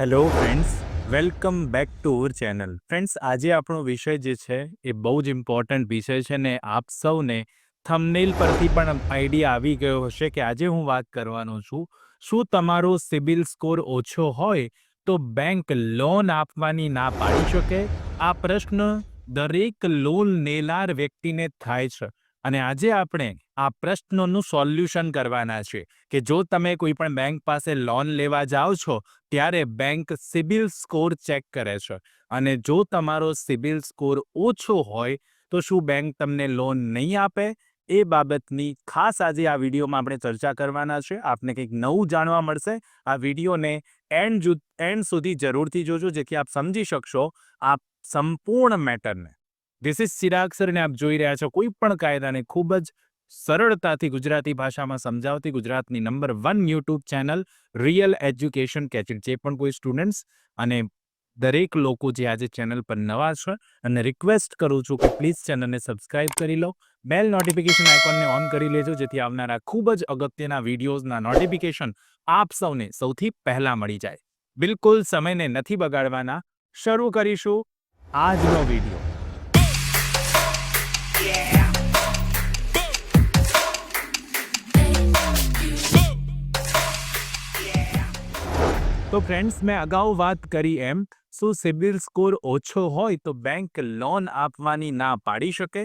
Hello friends welcome back to our channel friends આજે આપણો વિષય જે છે, એ બહુ જ ઇમ્પોર્ટન્ટ વિષય છે ને આપ સૌને થમનેલ પરથી પણ આઈડિયા આવી ગયો હશે કે આજે હું વાત કરવાનો છું. શું તમારો સિબિલ સ્કોર ઓછો હોય તો બેંક લોન આપવાની ના પાડી શકે? આ પ્રશ્ન દરેક લોન લેનાર વ્યક્તિને થાય છે. અને આજે આપણે આ પ્રશ્નોનું સોલ્યુશન કરવાના છે કે જો તમે કોઈ પણ બેંક પાસે લોન લેવા જાઓ છો, ત્યારે બેંક સિબિલ સ્કોર ચેક કરે છે. અને જો તમારો સિબિલ સ્કોર ઓછો હોય, તો શું બેંક તમને લોન નહીં આપે? એ બાબતની ખાસ આજે આ વિડીયોમાં આપણે ચર્ચા કરવાના છે. આપને કંઈક નવું જાણવા મળશે. આ વિડીયોને એન્ડ એન્ડ સુધી જરૂરથી જોજો, જેથી આપ સમજી શકશો આ સંપૂર્ણ મેટરને. ધીસ ઇઝ ચિરાગ આપ જોઈ રહ્યા છો. કોઈ પણ કાયદાને ખૂબ જ સરળતાથી ગુજરાતી ભાષામાં સમજાવતી ગુજરાતની number one YouTube channel real education કેચિટ જે પણ કોઈ સ્ટુડન્ટ્સ અને દરેક લોકો જે આજે ચેનલ પર નવા છે અને રિક્વેસ્ટ કરું છું કે પ્લીઝ ચેનલને સબસ્ક્રાઇબ કરી લો. બેલ નોટિફિકેશન આઇકોનને ઓન કરી લેજો, જેથી આવનારા ખૂબ જ અગત્યના વિડીયોઝના નોટિફિકેશન આપ સૌને સૌથી પહેલાં મળી જાય. બિલકુલ સમયને નથી બગાડવાના. શરૂ કરીશું આજનો વીડિયો તો ફ્રેન્ડ્સ મેં અગાઉ વાત કરી એમ, શું સિબિલ સ્કોર ઓછો હોય તો બેંક લોન આપવાની ના પાડી શકે?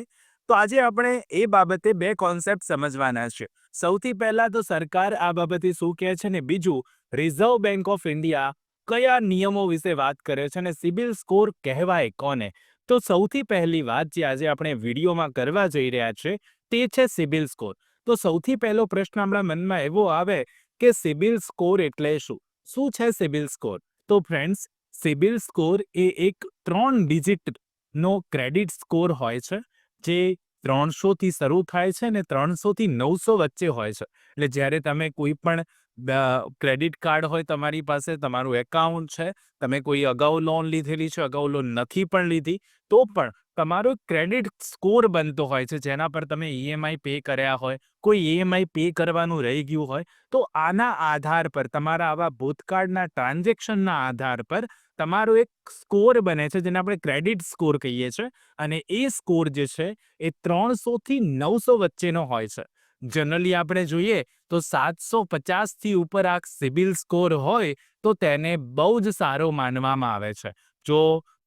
તો આજે આપણે એ બાબતે બે કોન્સેપ્ટ સમજવાના છે. સૌથી પહેલા તો સરકાર આ બાબતે શું કહે છે ને બીજું રિઝર્વ બેંક ઓફ ઇન્ડિયા કયા નિયમો વિશે વાત કરે છે અને સિબિલ સ્કોર કહેવાય કોને? તો સૌથી પહેલી વાત જે આજે આપણે વિડીયોમાં કરવા જઈ રહ્યા છે, તે છે સિબિલ સ્કોર. તો સૌથી પહેલો પ્રશ્ન આપણા મનમાં એવો આવે કે સિબિલ સ્કોર એટલે શું? શું છે સિબિલ સ્કોર? તો ફ્રેન્ડ્સ, સિબિલ સ્કોર એ એક ત્રણ ડિજિટ નો ક્રેડિટ સ્કોર હોય છે, જે ત્રણસોથી શરૂ થાય છે ને ત્રણસોથી નવસો વચ્ચે હોય છે. એટલે જ્યારે તમે કોઈ પણ ક્રેડિટ કાર્ડ હોય તમારી પાસે, તમારું એકાઉન્ટ છે, તમે કોઈ અગાઉ લોન લીધેલી છે, અગાઉ લોન નથી પણ લીધી, તો પણ તમારો ક્રેડિટ સ્કોર બનતો હોય છે, જેના પર તમે ઈએમઆઈ પે કર્યા હોય, કોઈ ઈએમઆઈ પે કરવાનું રહી ગયું હોય, તો આના આધાર પર, તમારા આવા ભૂતકાળના ટ્રાન્ઝેક્શનના આધાર પર તમારો એક સ્કોર બને છે, જેને આપણે ક્રેડિટ સ્કોર કહીએ છીએ અને એ સ્કોર જે છે, એ ત્રણસોથી નવસો વચ્ચેનો હોય છે. જનરલી આપણે જોઈએ તો સાતસો પચાસથી ઉપર આ સિબિલ સ્કોર હોય તો તેને બહુ જ સારો માનવામાં આવે છે. જો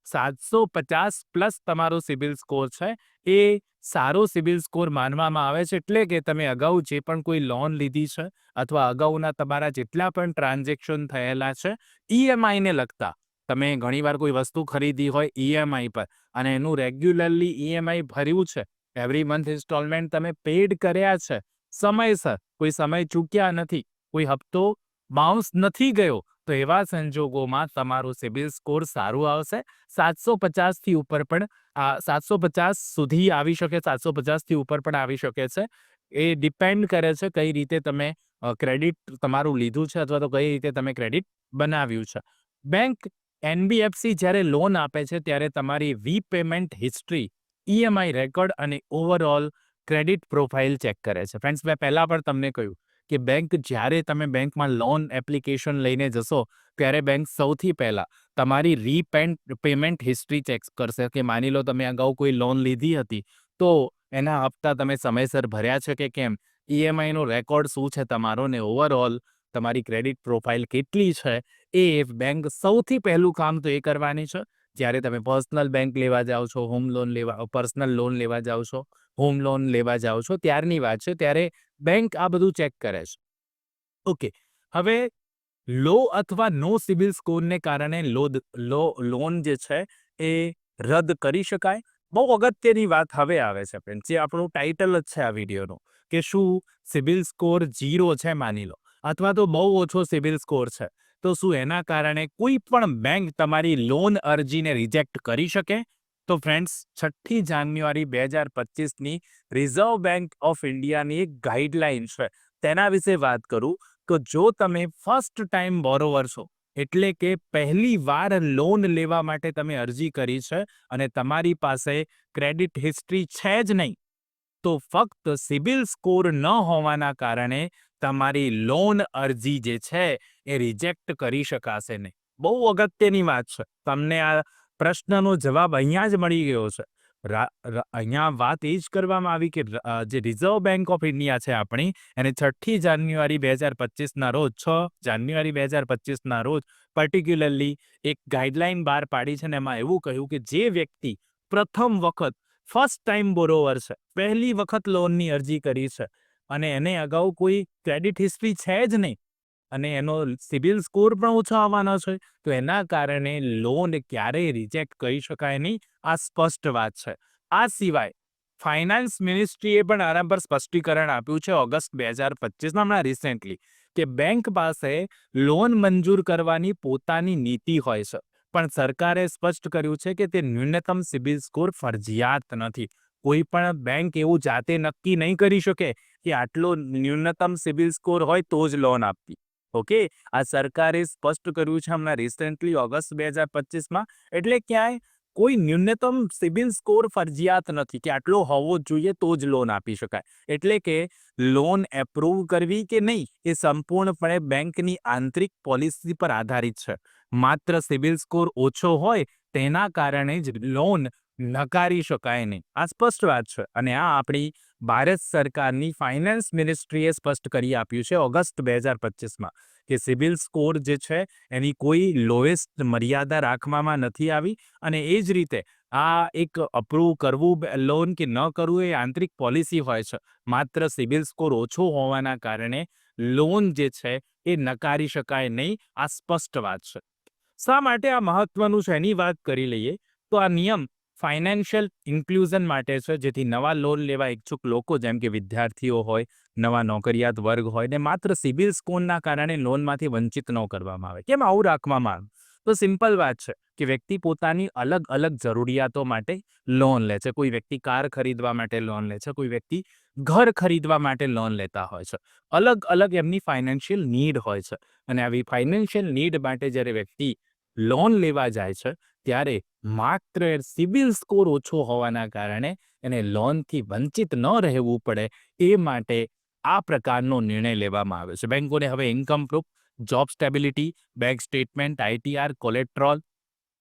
સાતસો પચાસ પ્લસ તમારો સિબિલ સ્કોર છે, એ સારો સિબિલ સ્કોર માનવામાં આવે છે એટલે કે તમે અગાઉ જે પણ કોઈ લોન લીધી છે અથવા અગાઉના તમારા જેટલા પણ ટ્રાન્ઝેક્શન થયેલા છે ઈએમઆઈને લગતા તમે ઘણીવાર કોઈ વસ્તુ ખરીદી હોય ઈએમઆઈ પર અને એનું રેગ્યુલરલી ઈએમઆઈ ભર્યું છે એવરી મંથ ઇન્સ્ટોલમેન્ટ તમે પેડ કર્યા છે. સમયસર કોઈ સમય ચૂક્યા નથી. કોઈ હપ્તો બાઉન્સ નથી ગયો. તો એવા સંજોગોમાં તમારું સિબિલ સ્કોર સારું આવશે. સાતસો પચાસથી ઉપર પણ સાતસો પચાસ સુધી આવી શકે. સાતસો પચાસથી ઉપર પણ આવી શકે છે. એ ડિપેન્ડ કરે છે કઈ રીતે તમે ક્રેડિટ તમારું લીધું છે અથવા તો કઈ રીતે તમે ક્રેડિટ બનાવ્યું છે. બેંક એનબીએફસી જ્યારે લોન આપે છે ત્યારે તમારી રીપેમેન્ટ હિસ્ટ્રી ઈએમઆઈ રેકોર્ડ અને ઓવરઓલ ક્રેડિટ પ્રોફાઇલ ચેક કરે છે. ફ્રેન્ડ્સ, મેં પહેલાં પણ તમને કહ્યું કે બેંક જ્યારે તમે બેંકમાં લોન એપ્લિકેશન લઈને જશો, ત્યારે બેંક સૌથી પહેલાં તમારી રીપેન્ટ પેમેન્ટ હિસ્ટ્રી ચેક કરશે કે માની લો તમે અગાઉ કોઈ લોન લીધી હતી, તો એના હપ્તા તમે સમયસર ભર્યા છે કે કેમ? ઈએમઆઈનો રેકોર્ડ શું છે તમારો ને ઓવરઓલ તમારી ક્રેડિટ પ્રોફાઇલ કેટલી છે? એ બેંક સૌથી પહેલું કામ તો એ કરવાની છે. જ્યારે તમે પર્સનલ બેંક લેવા જાઓ છો હોમ લોન લેવા પર્સનલ લોન લેવા જાઓ છો હોમ લોન લેવા જાઓ છો, ત્યારની વાત છે, ત્યારે બેંક આ બધું ચેક કરે છે. ઓકે હવે લો અથવા નો સિવિલ સ્કોરને કારણે લો લો લોન જે છે, એ રદ કરી શકાય. બહુ અગત્યની વાત હવે આવે છે ફ્રેન્ડ જે આપણું ટાઇટલ જ છે આ વિડીયોનું, કે શું સિબિલ સ્કોર જીરો છે માની લો, અથવા તો બહુ ઓછો સિવિલ સ્કોર છે. તો શું એના કારણે કોઈ પણ બેંક તમારી લોન અરજીને રિજેક્ટ કરી શકે? તો ફ્રેન્ડ્સ છઠ્ઠી જાન્યુઆરી બે હજાર પચીસની રિઝર્વ બેંક ઓફ ઇન્ડિયાની એક ગાઈડલાઇન છે. તેના વિશે વાત કરું તો જો તમે ફર્સ્ટ ટાઈમ બોરોવર છો, એટલે કે પહેલી વાર લોન લેવા માટે તમે અરજી કરી છે અને તમારી પાસે ક્રેડિટ હિસ્ટ્રી છે જ નહીં તો ફક્ત સિબિલ સ્કોર ન હોવાના કારણે તમારી લોન અરજી જે છે એ રિજેક્ટ કરી શકાશે નહીં. બહુ અગત્યની વાત છે. તમને આ પ્રશ્નનો જવાબ અહીંયા જ મળી ગયો છે. અહીંયા વાત એ જ કરવામાં આવી કે જે રિઝર્વ બેંક ઓફ ઇન્ડિયા છે આપણી, એને છઠ્ઠી જાન્યુઆરી બે હજાર પચીસના રોજ, છ જાન્યુઆરી બે હજાર પચીસના રોજ પર્ટિક્યુલરલી એક ગાઈડલાઇન બહાર પાડી છે ને એમાં એવું કહ્યું કે જે વ્યક્તિ પ્રથમ વખત ફર્સ્ટ ટાઈમ બોરોવર છે. પહેલી વખત લોનની અરજી કરી છે. અને એને અગાઉ કોઈ ક્રેડિટ હિસ્ટ્રી છે જ નહીં. અને એનો સિબિલ સ્કોર પણ ઓછો આવવાનો છે. તો એના કારણે લોન ક્યારેય રિજેક્ટ કરી શકાય નહીં. આ સ્પષ્ટ વાત છે. આ સિવાય ફાઇનાન્સ મિનિસ્ટ્રીએ પણ આના પર સ્પષ્ટીકરણ આપ્યું છે ઓગસ્ટ બે હજાર પચીસમાં હમણાં રિસેન્ટલી કે બેંક પાસે લોન મંજૂર કરવાની પોતાની નીતિ હોય છે. પણ સરકારે સ્પષ્ટ કર્યું છે કે તે ન્યૂનતમ સિબિલ સ્કોર ફરજિયાત નથી. કોઈ પણ બેંક એવું જાતે નક્કી નહીં કરી શકે કે આટલો ન્યૂનતમ સિબિલ સ્કોર હોય તો જ લોન આપવી. ઓકે? આ સરકારે સ્પષ્ટ કર્યું છે હમણાં રિસેન્ટલી ઓગસ્ટ બે હજાર પચીસમાં. એટલે ક્યાંય કોઈ ન્યૂનતમ સિબિલ સ્કોર ફરજિયાત નથી કે આટલો હોવો જોઈએ તો જ લોન આપી શકાય. એટલે કે લોન એપ્રુવ કરવી કે નહીં એ સંપૂર્ણપણે બેંકની આંતરિક પોલિસી પર આધારિત છે. માત્ર સિબિલ સ્કોર ઓછો હોય તેના કારણે જ લોન નકારી શકાય નહીં. આ સ્પષ્ટ વાત છે અને આ આપણી ભારત સરકારની ફાઇનાન્સ મિનિસ્ટ્રીએ સ્પષ્ટ કરી આપ્યું છે ઓગસ્ટ બે હજાર પચીસમાં. કે સિબિલ સ્કોર જે છે, એની કોઈ લોએસ્ટ મર્યાદા રાખવામાં નથી આવી અને એ જ રીતે આ એક અપ્રૂવ કરવું લોન કે ન કરવું એ આંતરિક પોલિસી હોય છે. માત્ર સિબિલ સ્કોર ઓછો હોવાના કારણે લોન જે છે એ નકારી શકાય નહીં. આ સ્પષ્ટ વાત છે. શા માટે આ મહત્વનું છે? એની વાત કરી લઈએ. તો આ નિયમ ફાઇનાન્શિયલ ઇન્ક્લુઝન માટે છે, જેથી નવા લોન લેવા ઈચ્છુક લોકો, જેમ કે વિદ્યાર્થીઓ હોય, નવા નોકરિયાત વર્ગ હોય, ને માત્ર સિબિલ સ્કોરના કારણે લોનમાંથી વંચિત ન કરવામાં આવે. કેમ આવું રાખવામાં આવે? તો સિમ્પલ વાત છે કે વ્યક્તિ પોતાની અલગ અલગ જરૂરિયાતો માટે લોન લે છે. કોઈ વ્યક્તિ કાર ખરીદવા માટે લોન લે છે, કોઈ વ્યક્તિ ઘર ખરીદવા માટે લોન લેતા હોય છે. અલગ અલગ એમની ફાઇનાન્શિયલ નીડ હોય છે. અને આવી ફાઇનાન્શિયલ નીડ માટે જ્યારે વ્યક્તિ લોન લેવા જાય છે ત્યારે માત્ર સિબિલ સ્કોર ઓછો હોવાના કારણે એને લોનથી વંચિત ન રહેવું પડે એ માટે આ પ્રકારનો નિર્ણય લેવામાં આવ્યો છે. બેંકોને હવે income proof job stability bank statement ITR collateral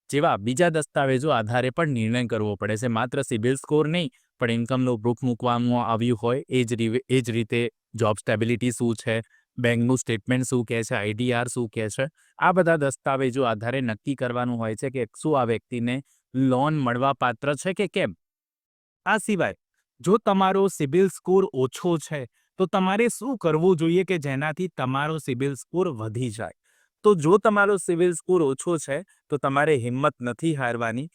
જેવા બીજા દસ્તાવેજો આધારે પણ નિર્ણય કરવો પડે છે. માત્ર સિબિલ સ્કોર નહીં, પણ ઇન્કમનું પ્રૂફ મૂકવામાં આવ્યું હોય, એ જ એ જ રીતે જોબ સ્ટેબિલિટી શું છે બેંકનું સ્ટેટમેન્ટ શું કહે છે, આઈડીઆર શું કહે છે, આ બધા દસ્તાવેજો આધારે નક્કી કરવાનું હોય છે કે શું આ વ્યક્તિને લોન મળવાપાત્ર છે કે કેમ? આ સિવાય, જો તમારો સિબિલ સ્કોર ઓછો છે, તો તમારે શું કરવું જોઈએ કે જેનાથી તમારો સિબિલ સ્કોર વધી જાય? તો જો તમારો સિવિલ સ્કોર ઓછો છે, તો તમારે હિંમત નથી હારવાની,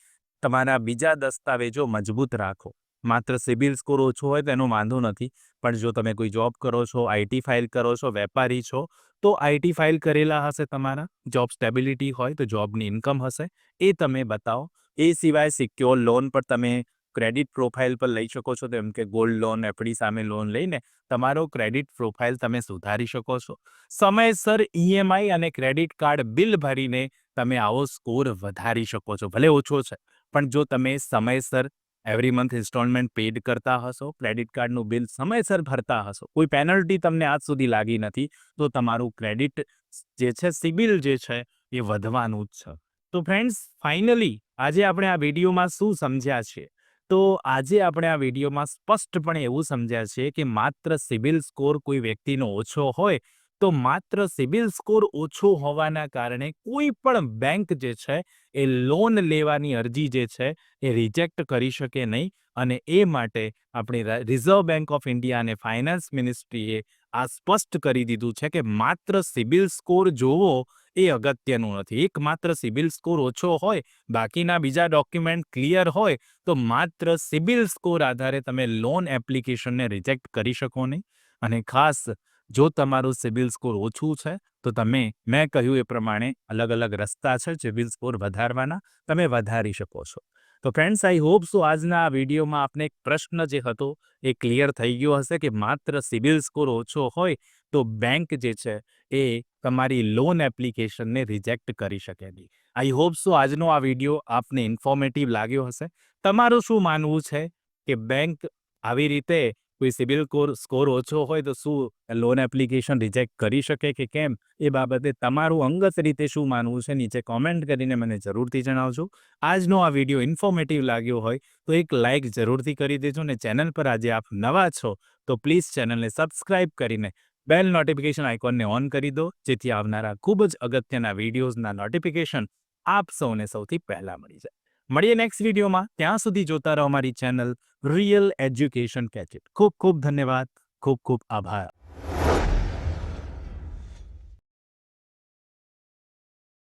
તમારા બીજા દસ્તાવેજો મજબૂત રાખો. માત્ર સિબિલ સ્કોર ઓછો હોય તો એનો વાંધો નથી. પણ જો તમે કોઈ જોબ કરો છો આઈટી ફાઇલ કરો છો, વેપારી છો, તો આઈટી ફાઇલ કરેલા હશે તમારા. જોબ સ્ટેબિલિટી હોય તો જોબની ઇન્કમ હશે. એ તમે બતાવો. એ સિવાય સિક્યોર લોન પર તમે ક્રેડિટ પ્રોફાઇલ પર લઈ શકો છો. તેમ કે ગોલ્ડ લોન એફડી સામે લોન લઈને તમારો ક્રેડિટ પ્રોફાઇલ તમે સુધારી શકો છો. સમયસર ઈએમઆઈ અને ક્રેડિટ કાર્ડ બિલ ભરીને તમે આવો સ્કોર વધારી શકો છો, ભલે ઓછો છે. પણ જો તમે સમયસર એવરી મંથ ઇન્સ્ટોલમેન્ટ પેડ કરતા હશો, ક્રેડિટ કાર્ડનું બિલ સમયસર ભરતા હશો. કોઈ પેનલ્ટી તમને આજ સુધી લાગી નથી, તો તમારું ક્રેડિટ જે છે, સિબિલ જે છે, એ વધવાનું જ છે. તો ફ્રેન્ડ્સ, ફાઇનલી આજે આપણે આ વિડીયોમાં શું સમજ્યા છે તો આજે આપણે આ વિડીયોમાં સ્પષ્ટપણે એવું સમજ્યા છે કે માત્ર સિબિલ સ્કોર કોઈ વ્યક્તિનો ઓછો હોય તો માત્ર સિબિલ સ્કોર ઓછો હોવાના કારણે કોઈ પણ બેંક જે છે, એ લોન લેવાની અરજી જે છે, એ રિજેક્ટ કરી શકે નહીં અને એ માટે આપણી રિઝર્વ બેંક ઓફ ઇન્ડિયા અને ફાઇનાન્સ મિનિસ્ટ્રીએ આ સ્પષ્ટ કરી દીધું છે કે માત્ર સિબિલ સ્કોર જોવો એ અગત્યનું નથી. એક માત્ર સિબિલ સ્કોર ઓછો હોય, બાકીના બીજા ડોક્યુમેન્ટ ક્લિયર હોય, તો માત્ર સિબિલ સ્કોર આધારે તમે લોન એપ્લિકેશનને રિજેક્ટ કરી શકો નહીં. અને ખાસ જો તમારું સિબિલ સ્કોર ઓછું છે, તો તમે, મેં કહ્યું એ પ્રમાણે અલગ અલગ રસ્તા છે સિબિલ સ્કોર વધારવાના, તમે વધારી શકો છો. તો ફ્રેન્ડ્સ આઈ હોપ સો આજના આ વિડીયોમાં આપને એક પ્રશ્ન જે હતો એ ક્લિયર થઈ ગયો હશે કે માત્ર સિબિલ સ્કોર ઓછો હોય તો બેંક જે છે એ તમારી લોન એપ્લિકેશનને રિજેક્ટ કરી શકે નહીં. આઈ હોપ સો આજનો આ વીડિયો આપને ઇન્ફોર્મેટિવ લાગ્યો હશે. તમારું શું માનવું છે કે બેંક આવી રીતે કોઈ સિવિલ કોર, સ્કોર ઓછો હોય તો શું લોન એપ્લિકેશન રિજેક્ટ કરી શકે કે કેમ? એ બાબતે તમારું અંગત રીતે શું માનવું છે નીચે કોમેન્ટ કરીને મને જરૂરથી જણાવજો. આજનો આ વીડિયો ઇન્ફોર્મેટિવ લાગ્યો હોય તો એક લાઇક જરૂરથી કરી દેજો ને ચેનલ પર આજે આપ નવા છો તો પ્લીઝ ચેનલને સબસ્ક્રાઇબ કરીને બેલ નોટિફિકેશન આઇકોનને ઓન કરી દો જેથી આવનારા ખૂબ જ અગત્યના વિડીયોઝના નોટિફિકેશન આપ સૌને સૌથી પહેલાં મળી જાય. મળીએ નેક્સ્ટ વિડીયોમાં ત્યાં સુધી જોતા રહો અમારી ચેનલ રિયલ એજ્યુકેશન કેચેટ ખૂબ ખૂબ ધન્યવાદ. ખૂબ ખૂબ આભાર.